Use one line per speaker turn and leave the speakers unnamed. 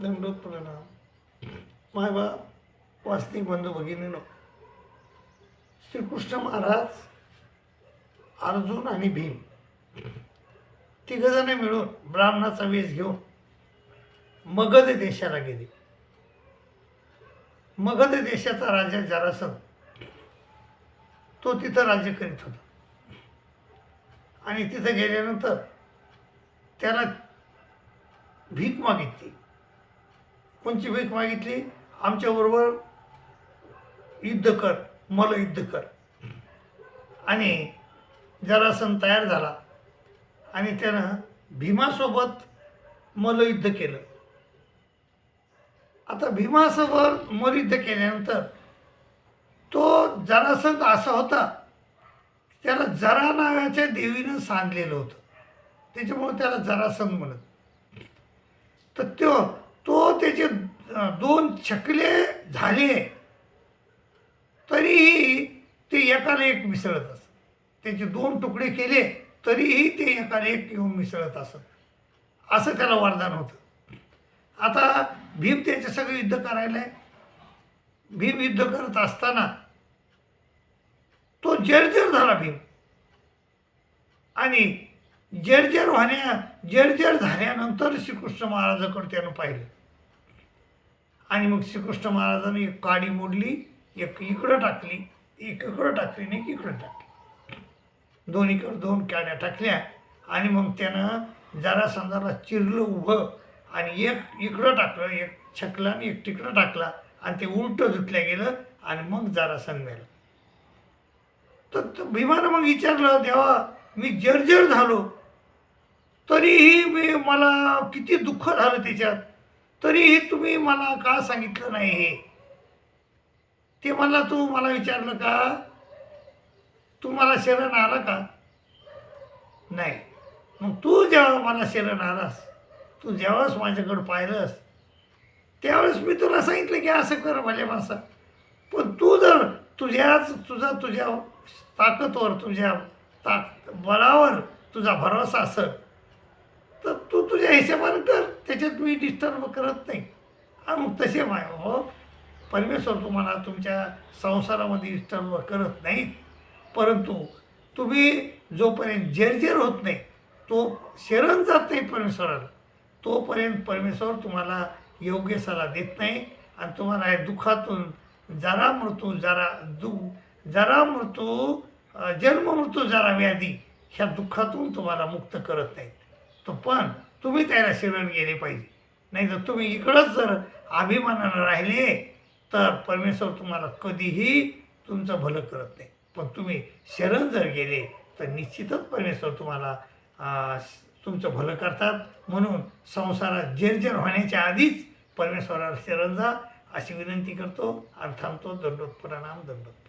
दंडोत प्रणाम. मायबा वास्तविक बंधू भगिनीनो श्रीकृष्ण महाराज अर्जुन आणि भीम तिघजणे मिळून ब्राह्मणाचा वेश घेऊन मगध देशाला गेले. मगध देशाचा राजा जरासन तो तिथं राज्य करीत होता. आणि तिथं गेल्यानंतर त्याला भीक मागितली. कोणची भीक मागितली? आमच्याबरोबर युद्ध कर मला युद्ध कर. आणि जरासन तयार झाला. आणि त्यानं भीमासोबत मलयुद्ध केलं. आता भीमासोबत मलयुद्ध केल्यानंतर तो जरासंध असा होता त्याला जरा नावाच्या देवीनं सांधलेलं होतं. त्याच्यामुळे त्याला जरासंध म्हणत. तर तो तो त्याचे दोन छकले झाले तरीही ते एकाला एक मिसळत असत. त्याचे दोन तुकडे केले तरीही ते एकाला एक येऊन मिसळत असत. असं त्याला वरदान होतं. आता भीम त्याचे सगळं युद्ध करायला आहे. भीम युद्ध करत असताना तो जर्जर झाला भीम. आणि जर्जर होण्या जर्जर झाल्यानंतर श्रीकृष्ण महाराजाकडे त्यानं पाहिलं. आणि मग श्रीकृष्ण महाराजांनी एक काडी मोडली एक इकडं टाकली एक इकडं टाकली आणि एक इकडं टाकली. दोन्हीकडं दोन काड्या टाकल्या आणि मग त्यानं जरा समजाला चिरलं उभं आणि एक इकडं टाकलं एक छकला आणि एक तिकडं टाकला आणि ते उलटं धुतल्या गेलं आणि मग जरा मेलं तर तो भीमानं मग विचारलं देवा मी जर्जर झालो. तरीही मी मला किती दुःख झालं त्याच्यात? तरीही तुम्ही मला का सांगितलं नाही हे? ते मला तू मला विचारलं का? तू मला शरण आलं का? नाही. मग तू जेव्हा मला शरण आलास तू जेव्हाच माझ्याकडं पाहिलंस त्यावेळेस मी तुला सांगितलं की असं कर भले मासा. पण तू जर तुझ्याच तुझा तुझ्या ताकदवर तुझ्या ताक बळावर तुझा भरोसा असं तू तुझ्या हिशेबानं कर त्याच्यात मी डिस्टर्ब करत नाही. आणि मग तसे माय हो. परमेश्वर तुम्हाला तुमच्या संसारामध्ये डिस्टर्ब करत नाहीत. परंतु तुम्ही जोपर्यंत जर्जर होत नाही तो शरण जात नाही परमेश्वराला तोपर्यंत परमेश्वर तुम्हाला योग्य सल्ला देत नाही. आणि तुम्हाला या दुःखातून जरा मृत्यू जरा दु जरा मृत्यू जन्म मृत्यू जरा व्याधी ह्या दुःखातून तुम्हाला मुक्त करत नाहीत. तो पण तुम्ही त्याला शरण गेले पाहिजे. नाही तर तुम्ही इकडंच जर अभिमानानं राहिले तर परमेश्वर तुम्हाला कधीही तुमचं भलं करत नाही. पण तुम्ही शरण जर गेले तर निश्चितच परमेश्वर तुम्हाला तुमचं भलं करतात. म्हणून संसारात जर्जर होण्याच्या आधीच परमेश्वराला शरण जा अशी विनंती करतो आणि थांबतो. दंडोत प्रणाम दंडोत